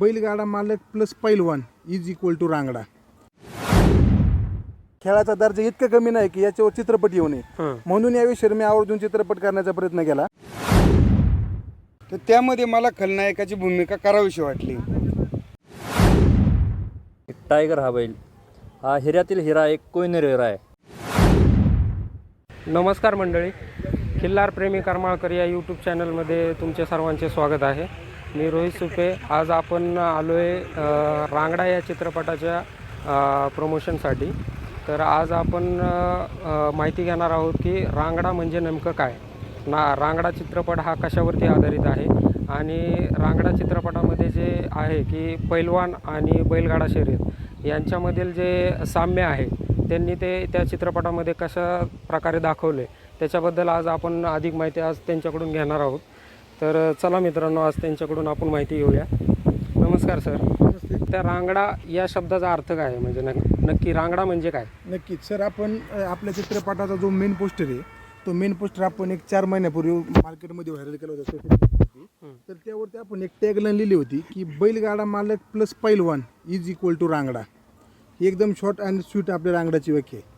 बैलगाडा मालक प्लस पैलवान इज इक्वल टू रांगडा. खेळाचा दर्जा इतकं कमी नाही की याच्यावर चित्रपट येऊ नये. म्हणून या विषयावर मी आवर्जून चित्रपट करण्याचा प्रयत्न केला. तर त्यामध्ये मला खलनायकाची भूमिका करावीशी वाटली. टायगर हा बैल. हा हिऱ्यातील हिरा एक कोयनेर हिरा आहे. नमस्कार मंडळी. खिल्लार प्रेमी करमाळकर या यूट्यूब चॅनलमध्ये तुमचे सर्वांचे स्वागत आहे. मी रोहित सुपे. आज आपण आलो आहे रांगडा या चित्रपटाच्या प्रमोशनसाठी तर आज आपण माहिती घेणार आहोत की रांगडा म्हणजे नेमकं काय? ना रांगडा चित्रपट हा कशावरती आधारित आहे? आणि रांगडा चित्रपटामध्ये जे आहे की पैलवान आणि बैलगाडा शर्यत यांच्यामधील जे साम्य आहे त्यांनी ते त्या चित्रपटामध्ये कशा प्रकारे दाखवले? त्याच्याबद्दल आज आपण अधिक माहिती आज त्यांच्याकडून घेणार आहोत. तर चला मित्रांनो आज त्यांच्याकडून आपण माहिती घेऊया. नमस्कार सर. त्या रांगडा या शब्दाचा अर्थ काय आहे? म्हणजे नक्की नक्की रांगडा म्हणजे काय? नक्कीच. सर आपण अ, आपल्या चित्रपटाचा जो मेन पोस्टर आहे तो मेन पोस्टर आपण एक चार महिन्यापूर्वी मार्केटमध्ये व्हायरल केला होता social media वरती. तर त्यावरती आपण एक टॅगलाईन लिहिली होती की बैलगाडा मालक प्लस पैलवान इज इक्वल टू रांगडा. ही एकदम शॉर्ट अँड स्वीट आपल्या रांगडाची व्याख्या आहे.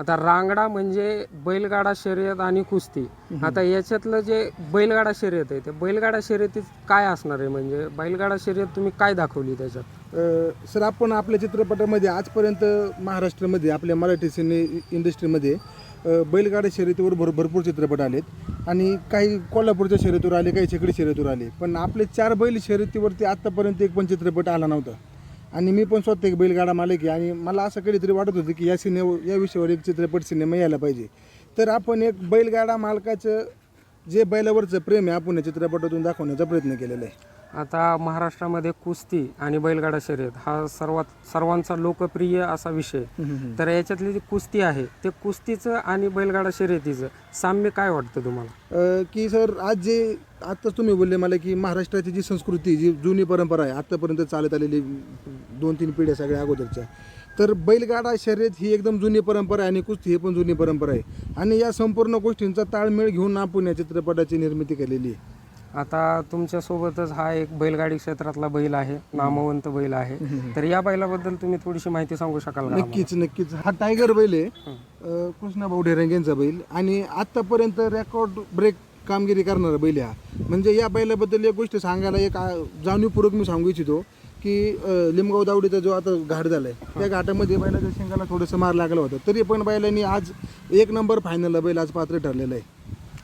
आता रांगडा म्हणजे बैलगाडा शर्यत आणि कुस्ती. आता याच्यातलं जे बैलगाडा शर्यत आहे ते बैलगाडा शर्यतीत काय असणार आहे म्हणजे? बैलगाडा शर्यत तुम्ही काय दाखवली त्याच्यात? अ, सर आपण आपल्या चित्रपटामध्ये आजपर्यंत महाराष्ट्रामध्ये आपल्या मराठी सिने इंडस्ट्रीमध्ये अ, बैलगाडा शर्यतीवर भर भरपूर चित्रपट आलेत. आणि काही कोल्हापूरच्या शर्यतीवर आले काही छकडी शर्यतीवर आले. पण आपले चार बैल शर्यतीवरती आत्तापर्यंत एक पण चित्रपट आला नव्हता. आणि मी पण स्वतः एक बैलगाडा मालक आहे. आणि मला असं कधीतरी वाटत होतं की या सिने या विषयावर एक चित्रपट सिनेमा यायला पाहिजे. तर आपण एक बैलगाडा मालकाचं जे बैलावरचं प्रेम आहे आपण या चित्रपटातून दाखवण्याचा प्रयत्न केलेला आहे. आता महाराष्ट्रामध्ये कुस्ती आणि बैलगाडा शर्यत हा सर्वात सर्वांचा लोकप्रिय असा विषय. तर याच्यातली जी कुस्ती आहे ते कुस्तीचं आणि बैलगाडा शर्यतीचं साम्य काय वाटतं तुम्हाला? अ, की सर आज जे आत्ताच तुम्ही बोलले मला की महाराष्ट्राची जी संस्कृती जी जुनी परंपरा आहे आत्तापर्यंत चालत आलेली दोन तीन पिढ्या सगळ्या अगोदरच्या. तर बैलगाडा शर्यत ही एकदम जुनी परंपरा आहे आणि कुस्ती ही पण जुनी परंपरा आहे. आणि या संपूर्ण गोष्टींचा ताळमेळ घेऊन आपण या चित्रपटाची निर्मिती केलेली आहे. आता तुमच्यासोबतच हा एक बैलगाडी क्षेत्रातला बैल आहे नामवंत बैल आहे. तर या बैलाबद्दल तुम्ही थोडीशी माहिती सांगू शकाल का आम्हाला? नक्कीच नक्कीच. हा टायगर बैल आहे. अ, कृष्णाभाऊ ढेरंगेंचा बैल. आणि आत्तापर्यंत रेकॉर्ड ब्रेक कामगिरी करणारा बैल आहे हा. म्हणजे या बैलाबद्दल एक गोष्ट सांगायला एक आ, जाणीवपूर्वक मी सांगू इच्छितो की अ, लिमगाव दावडीचा जो आता घाट झालाय त्या घाटामध्ये बैलाच्या शिंगाला थोडंसं मार लागला होता. तरी पण बैलांनी आज एक नंबर फायनलला बैल आज पात्र ठरलेला आहे.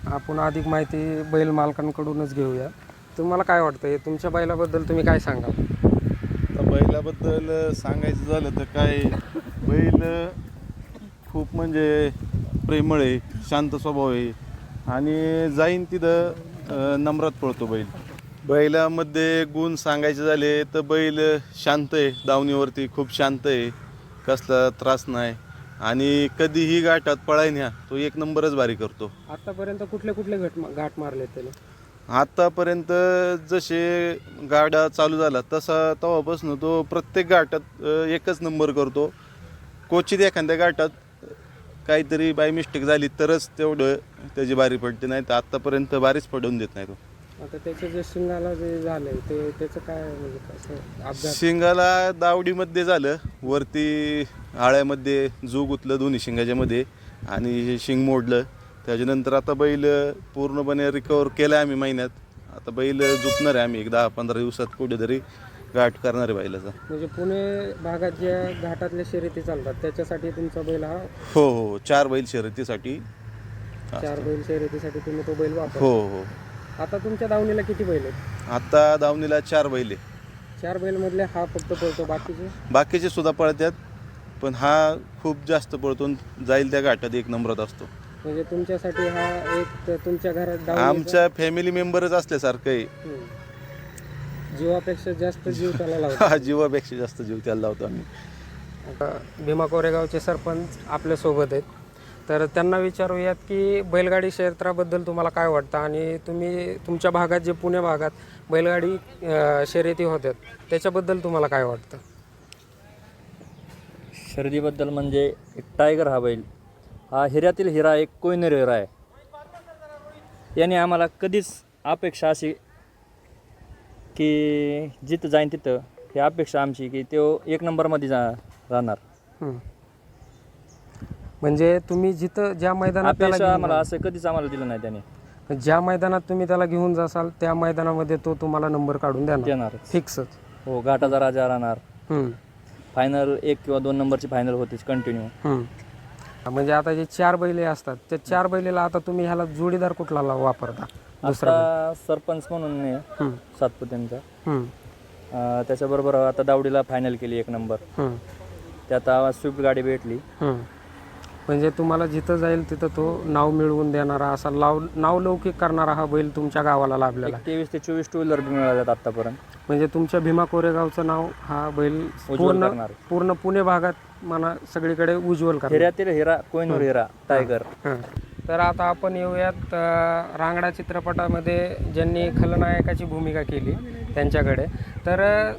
आपण अधिक माहिती बैल मालकांकडूनच घेऊया. तुम्हाला काय वाटतं हे तुमच्या बैलाबद्दल तुम्ही काय सांगाल? तर बैलाबद्दल सांगायचं झालं तर काय बैल खूप म्हणजे प्रेमळ आहे शांत स्वभाव आहे आणि जाईन तिथं अं, नम्रात पळतो बैल. बैलामध्ये गुण सांगायचे झाले तर बैल शांत आहे दावणीवरती खूप शांत आहे कसला त्रास नाही. आणि कधीही गाठात पळाय न्या तो एक नंबरच भारी करतो. आतापर्यंत कुठले कुठले घाट घाट मारले त्याने? आतापर्यंत जसे गाडा चालू झाला तसा तेव्हापासून तो प्रत्येक घाटात एकच नंबर करतो. क्वचित एखाद्या घाटात काहीतरी बाय मिस्टेक झाली तरच तेवढं त्याची बारी पडते नाही तर आत्तापर्यंत बारीच पडवून देत नाही तो. आता त्याचे जे शिंगाला जे झालंय ते त्याचं काय म्हणजे कसं अपघात? शिंगाला दावडीमध्ये झालं. वरती आळ्यामध्ये जू गुतलं दोन्ही शिंगाच्या मध्ये आणि हे शिंग मोडलं. त्याच्यानंतर आता बैल पूर्णपणे रिकवर केलं आम्ही महिन्यात. आता बैल झुपणार आहे आम्ही एक दहा पंधरा दिवसात कुठेतरी गाठ करणार आहे बैलाचा. म्हणजे पुणे भागात ज्या घाटातल्या शर्यती चालतात त्याच्यासाठी तुमचा बैल हा? हो हो चार बैल शर्यतीसाठी चार बैल शर्यतीसाठी तुम्ही तो बैल वापर हो हो. आता तुमच्या दावणीला किती बैल आहेत? आता दावणीला चार बैल चार बैल मधले हा फक्त पळतो बाकीचे? बाकीचे सुद्धा पळतात पण हा खूप जास्त पळतो आणि जाईल त्या घाटात एक नंबरात असतो. म्हणजे तुमच्यासाठी हा एक तुमच्या घरात दावणीचा- आमच्या फॅमिली मेंबरच असल्यासारखं आहे हम्म. जीवापेक्षा जास्त जीव त्याला लावतो. हा जीवापेक्षा जास्त जीव त्याला लावतो आम्ही. भीमा कोरेगावचे सरपंच आपल्यासोबत आहेत. तर त्यांना विचारूयात की बैलगाडी क्षेत्राबद्दल तुम्हाला काय वाटतं? आणि तुम्ही तुमच्या भागात जे पुणे भागात बैलगाडी शर्यती होत्यात त्याच्याबद्दल तुम्हाला काय वाटतं? शर्यतीबद्दल म्हणजे एक टायगर हा बैल. हा हिऱ्यातील हिरा एक कोयनेर हिरा आहे. याने आम्हाला कधीच अपेक्षा अशी की जिथं जाईन तिथं ही अपेक्षा आमची की तो एक नंबरमध्ये जा राहणार. म्हणजे तुम्ही जिथं ज्या मैदानात त्याला अपेक्षा घेऊन आम्हाला असं कधीच आम्हाला दिलं नाही त्याने जाल, ज्या मैदानात तुम्ही त्याला घेऊन जासाल त्या मैदानामध्ये तो तुम्हाला नंबर काढून देणार देणारच फिक्सच हो घाटाचा राजा राहणार. फायनल एक किंवा दोन नंबरची फायनल होतीच कंटिन्यू हं. म्हणजे आता जे चार बैले असतात त्या चार बैलेला आता तुम्ही ह्याला जोडीदार कुठला लाव- वापरता दुसरा आता सरपंच म्हणून आहे. सातपुत्यांचा. अं, त्याच्याबरोबर आता दावडीला फायनल केली एक नंबर. त्यात स्विफ्ट गाडी भेटली. म्हणजे तुम्हाला जिथं जाईल तिथं तो नाव मिळवून देणारा असा लाव नाव लौकिक करणारा हा बैल तुमच्या गावाला लाभलेला. तेवीस ते चोवीस टू व्हीलर मिळाल्यात आतापर्यंत. म्हणजे तुमच्या भीमा कोरेगावचं नाव हा बैल उज्ज्वल पूर्ण करणार. पूर्ण पुणे भागात म्हणा सगळीकडे उज्ज्वल करणार. हिऱ्यातील हिरा कोहिनूर हिरा टायगर. हं. तर आता आपण येऊयात अ, रांगडा चित्रपटामध्ये ज्यांनी खलनायकाची भूमिका केली त्यांच्याकडे. तर अ,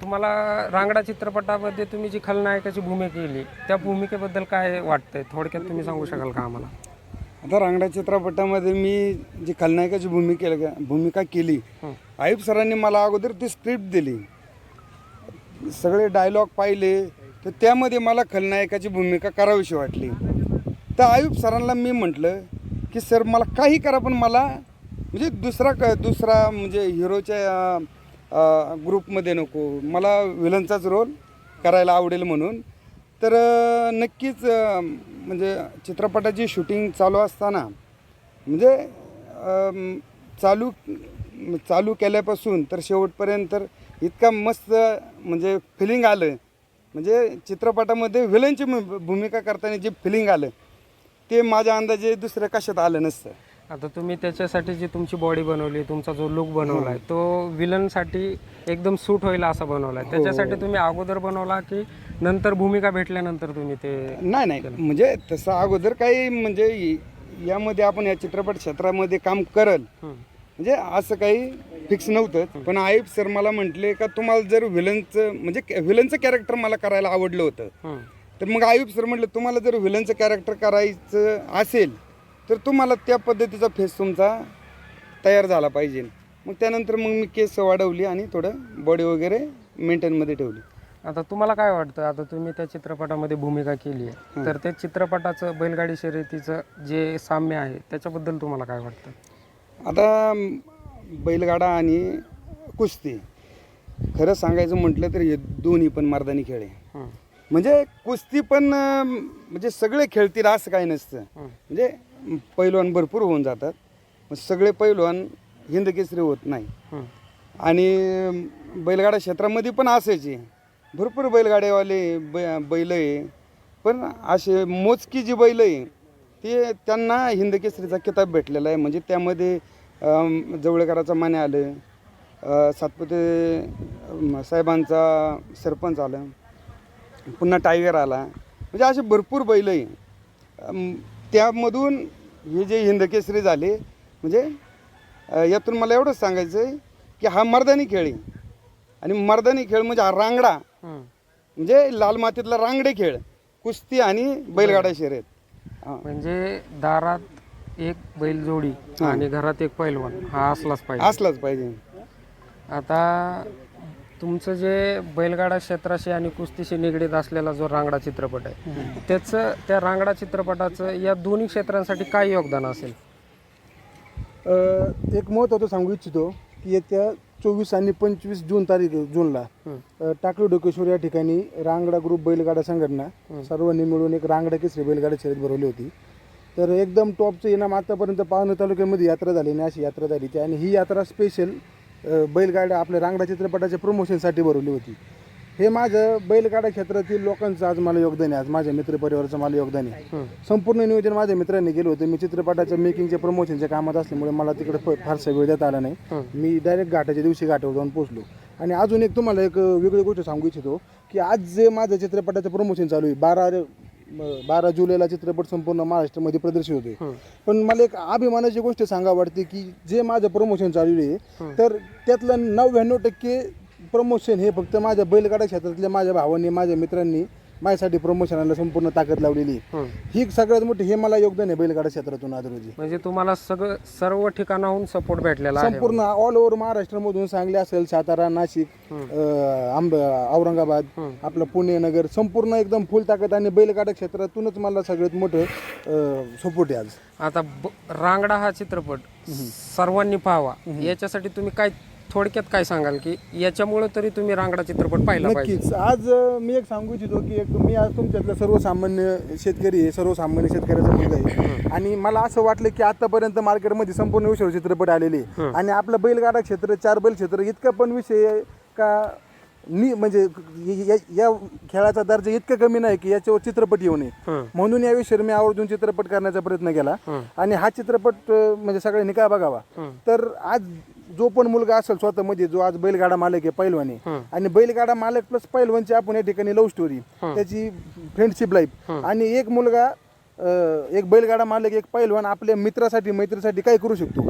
तुम्हाला रांगडा चित्रपटामध्ये तुम्ही जी खलनायकाची भूमिका केली त्या भूमिकेबद्दल काय वाटतंय? थोडक्यात तुम्ही सांगू शकाल का आम्हाला? आता रांगडा चित्रपटामध्ये मी जी खलनायकाची भूमिका भूमिका केली. आयुब सरांनी मला अगोदर ती स्क्रिप्ट दिली. सगळे डायलॉग पाहिले तर त्यामध्ये मला खलनायकाची भूमिका करावीशी वाटली. तर आयुब सरांना मी म्हटलं की सर मला काही करा पण मला म्हणजे दुसरा क दुसरा म्हणजे हिरोच्या ग्रुपमध्ये नको. मला विलनचाच रोल करायला आवडेल म्हणून. तर नक्कीच म्हणजे चित्रपटाची शूटिंग चालू असताना म्हणजे चालू चालू केल्यापासून तर शेवटपर्यंत तर इतका मस्त म्हणजे फिलिंग आलं म्हणजे चित्रपटामध्ये विलनची भूमिका करताना जे फिलिंग आलं ते माझ्या अंदाजे दुसऱ्या कशात आलं नसतं. आता तुम्ही त्याच्यासाठी जी तुमची बॉडी बनवली तुमचा जो लुक बनवलाय तो विलनसाठी एकदम सूट होईल असा बनवलाय. त्याच्यासाठी तुम्ही अगोदर बनवला की नंतर भूमिका भेटल्यानंतर तुम्ही ते नाही नाही. म्हणजे तसं अगोदर काही म्हणजे यामध्ये आपण या चित्रपट क्षेत्रामध्ये काम करल. हं. म्हणजे असं काही फिक्स नव्हतं. पण आयुब सर मला म्हटले का तुम्हाला जर विलनचं म्हणजे विलनचं कॅरेक्टर मला करायला आवडलं होतं. हं. तर मग आयुब सर म्हटलं तुम्हाला जर विलनचं कॅरेक्टर करायचं असेल तर तुम्हाला त्या पद्धतीचा फेस तुमचा तयार झाला पाहिजे. मग त्यानंतर मग मी केस वाढवली आणि थोडं बॉडी वगैरे मेंटेनमध्ये ठेवली. आता तुम्हाला काय वाटतं? आता तुम्ही त्या चित्रपटामध्ये भूमिका केली आहे. तर त्या चित्रपटाचं बैलगाडी शर्यतीचं जे साम्य आहे त्याच्याबद्दल तुम्हाला काय वाटतं? आता बैलगाडा आणि कुस्ती खरं सांगायचं म्हटलं तर हे दोन्ही पण मर्दानी खेळ आहे. म्हणजे कुस्ती पण म्हणजे सगळे खेळतील असं काही नसतं. म्हणजे पैलवान भरपूर होऊन जातात. मग सगळे पैलवान हिंद केसरी होत नाही. आणि बैलगाडा क्षेत्रामध्ये पण असायचे. भरपूर बैलगाड्यावाले बै बैल आहे. पण असे मोजकी जी बैल आहे ते त्यांना हिंद केसरीचा किताब भेटलेला आहे. म्हणजे त्यामध्ये जवळकराचा माने आलं सातपुते साहेबांचा सरपंच आलं पुन्हा टायगर आला. म्हणजे असे भरपूर बैल आहे. त्यामधून हे जे हिंदकेसरी झाले म्हणजे यातून मला एवढंच सांगायचं आहे की हा मर्दानी खेळ आहे. आणि मर्दानी खेळ म्हणजे हा रांगडा. म्हणजे लाल मातीतला रांगडे खेळ. कुस्ती आणि बैलगाडा शर्यत. म्हणजे दारात एक बैल जोडी आणि घरात एक पैलवान. हा असलाच पाहिजे. असलाच पाहिजे. आता तुमचं जे बैलगाडा क्षेत्राशी आणि कुस्तीशी निगडीत असलेला जो रांगडा चित्रपट आहे त्याचं त्या रांगडा चित्रपटाचं या दोन्ही क्षेत्रांसाठी काय योगदान असेल? एक महत्त्वाचं सांगू इच्छितो की येत्या चोवीस आणि पंचवीस जून तारीख जूनला टाकळी डोकेश्वर या ठिकाणी रांगडा ग्रुप बैलगाडा संघटना सर्वांनी मिळून एक रांगडा केसरी बैलगाडा शर्यत भरवली होती. तर एकदम टॉपचं इनाम आतापर्यंत पावणे तालुक्यामध्ये यात्रा झाली नाही अशी यात्रा झाली ती आणि ही यात्रा स्पेशल बैलगाड्या आपल्या रांगडा चित्रपटाच्या प्रमोशनसाठी भरवली होती. हे माझं बैलगाडा क्षेत्रातील लोकांचं आज मला योगदान आहे. आज माझ्या मित्रपरिवाराचं मला योगदान आहे. संपूर्ण नियोजन माझ्या मित्रांनी केलं होतं. मी चित्रपटाच्या मेकिंगच्या प्रमोशनच्या कामात असल्यामुळे मला तिकडे फारसा वेळ देता आला नाही. मी डायरेक्ट घाटाच्या दिवशी घाटावर जाऊन पोहोचलो. आणि अजून एक तुम्हाला एक वेगळी गोष्ट सांगू इच्छितो की आज जे माझं चित्रपटाचं प्रमोशन चालू आहे बारा बारा जुलैला चित्रपट संपूर्ण महाराष्ट्रामध्ये प्रदर्शित होते पण मला एक अभिमानाची गोष्ट सांगा वाटते की जे माझं प्रमोशन चालू आहे तर त्यातलं नव्याण्णव टक्के प्रमोशन हे फक्त माझ्या बैलगाडा क्षेत्रातल्या माझ्या भावांनी माझ्या मित्रांनी माझ्यासाठी प्रमोशनाला संपूर्ण ताकद लावलेली. हं. ही सगळ्यात मोठी हे मला योगदान आहे बैलगाडा क्षेत्रातून आज रोजी म्हणजे तुम्हाला सगळं सर्व ठिकाणाहून सपोर्ट भेटलेला आहे संपूर्ण ऑल ओव्हर महाराष्ट्रामधून सांगली असेल सातारा नाशिक अं, आंब औरंगाबाद आपलं पुणे नगर संपूर्ण एकदम फुल ताकद आणि बैलगाडा क्षेत्रातूनच मला सगळ्यात मोठं सपोर्ट आहे आज. आता ब- रांगडा हा चित्रपट सर्वांनी पाहावा. याच्यासाठी तुम्ही काय थोडक्यात काय सांगाल की याच्यामुळे तरी तुम्ही रांगडा चित्रपट पाहिला पाहिजे? नक्कीच. आज अं, मी एक सांगू इच्छितो की एक मी आज तुमच्यातला सर्वसामान्य शेतकरी आहे सर्वसामान्य शेतकऱ्याचा मुलगा आहे. आणि मला असं वाटलं की आतापर्यंत मार्केटमध्ये संपूर्ण विषयावर चित्रपट आलेले आहे. आणि आपलं बैलगाडा क्षेत्र चार बैल क्षेत्र इतकं पण विषय आहे का नि म्हणजे या- या खेळाचा दर्जा इतका कमी नाही की याच्यावर चित्रपट येऊ नये. म्हणून या विषयावर मी आवर्जून चित्रपट करण्याचा प्रयत्न केला. आणि हा चित्रपट अं, म्हणजे सगळ्यांनी काय बघावा? तर आज जो पण मुलगा असेल स्वतः मध्ये जो आज बैलगाडा मालक आहे पैलवानी आणि बैलगाडा मालक प्लस पैलवानची आपण या ठिकाणी लव्ह स्टोरी त्याची फ्रेंडशिप लाईफ आणि एक मुलगा एक बैलगाडा मालक एक पैलवान आपल्या मित्रासाठी मैत्रीसाठी काय करू शकतो?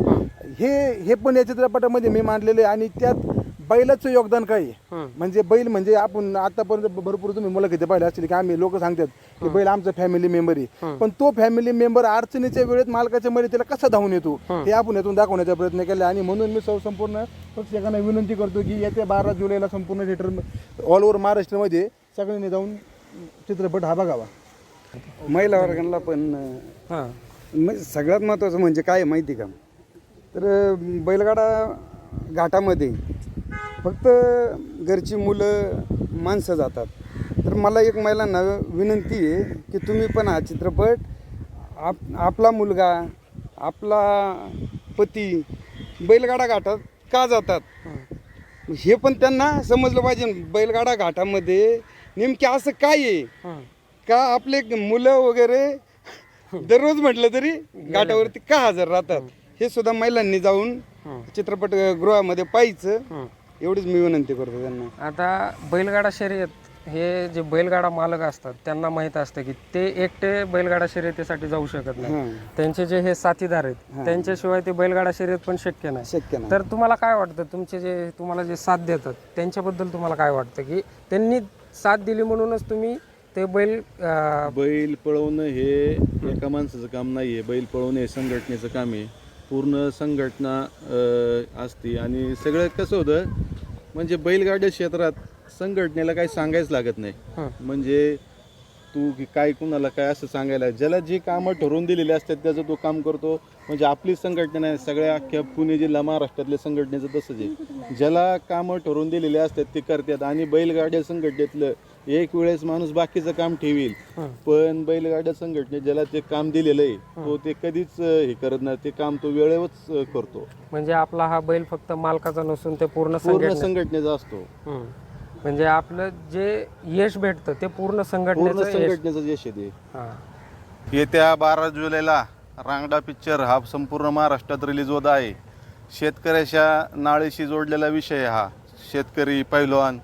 हे हे पण या चित्रपटामध्ये मी मांडलेले आणि त्यात बैलाचं योगदान काय आहे? म्हणजे बैल म्हणजे आपण आतापर्यंत भरपूर तुम्ही मुलाखती पाहिल्या असतील की आम्ही लोक सांगतात की बैल आमचा फॅमिली मेंबर आहे. पण तो फॅमिली मेंबर अडचणीच्या वेळेत मालकाच्या मर्यादेला कसा धावून येतो? हे. आपण यातून दाखवण्याचा प्रयत्न केला आणि म्हणून मी सौ संपूर्ण प्रेक्षकांना विनंती करतो की येत्या बारा जुलैला संपूर्ण थिएटर ऑल ओव्हर महाराष्ट्रामध्ये सगळ्यांनी जाऊन चित्रपट हा बघावा. महिला वर्गांना पण अं, हां. म्हणजे सगळ्यात महत्त्वाचं म्हणजे काय आहे माहिती का? तर अं, बैलगाडा घाटामध्ये फक्त घरची मुलं माणसं जातात. तर मला एक महिलांना विनंती आहे की तुम्ही पण हा चित्रपट आप आपला मुलगा आपला पती बैलगाडा घाटात का जातात? हे पण त्यांना समजलं पाहिजे. बैलगाडा घाटामध्ये नेमके असं काय आहे? का आपले मुलं वगैरे दररोज म्हटलं तरी घाटावरती का हजर राहतात? हे सुद्धा महिलांनी जाऊन चित्रपट गृहामध्ये पाहायचं. एवढीच मी विनंती करतो त्यांना. आता बैलगाडा शर्यत हे जे बैलगाडा मालक असतात त्यांना माहीत असतं की ते एकटे बैलगाडा शर्यतीसाठी जाऊ शकत नाही. हां. त्यांचे जे हे साथीदार आहेत त्यांच्याशिवाय ते बैलगाडा शर्यत पण शक्य नाही. शक्य नाही. तर तुम्हाला काय वाटतं? तुमचे जे तुम्हाला जे साथ देतात त्यांच्याबद्दल तुम्हाला काय वाटतं की त्यांनी साथ दिली म्हणूनच तुम्ही ते बैल अं, बैल पळवणं हे एका माणसाचं काम नाही आहे बैल पळवणं हे संघटनेचं काम आहे. पूर्ण संघटना असते. आणि सगळं कसं होतं म्हणजे बैलगाड्या क्षेत्रात संघटनेला काही सांगायच लागत नाही. म्हणजे तू काय कुणाला काय असं सांगायला. ज्याला जी कामं ठरवून दिलेली असतात त्याचं तो काम करतो. म्हणजे आपली संघटना नाही सगळ्या अख्ख्या पुणे जिल्हा महाराष्ट्रातल्या संघटनेचं तसंच आहे. ज्याला कामं ठरवून दिलेली असतात ते करतात. आणि बैलगाड्या संघटनेतलं एक वेळेस माणूस बाकीचं काम ठेवील. पण बैलगाड्या संघटनेत ज्याला ते काम दिलेलं आहे तो ते कधीच हे करत नाही. ते काम तो वेळेवरच करतो. म्हणजे आपला हा बैल फक्त मालकाचा नसून ते पूर्ण पूर्ण संघटने संघटनेचा असतो. म्हणजे आपलं जे यश भेटतं ते पूर्ण पूर्ण संघटनेचं यश. संघटनेचं यश येते हां. येत्या बारा जुलैला रांगडा पिक्चर हा संपूर्ण महाराष्ट्रात रिलीज होत आहे. शेतकऱ्याच्या नाळीशी जोडलेला विषय आहे हा. शेतकरी पैलवान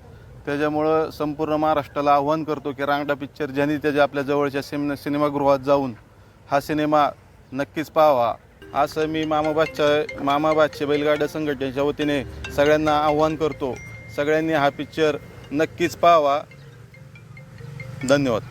त्याच्यामुळं संपूर्ण महाराष्ट्राला आव्हान करतो की रांगडा पिक्चर ज्यांनी त्याच्या आपल्या जवळच्या सिने सिनेमागृहात जाऊन हा सिनेमा नक्कीच पाहावा. असं मी मामाबादच्या मामाबादच्या बैलगाड्या संघटनेच्या वतीने सगळ्यांना आव्हान करतो. सगळ्यांनी हा पिक्चर नक्कीच पाहावा. धन्यवाद.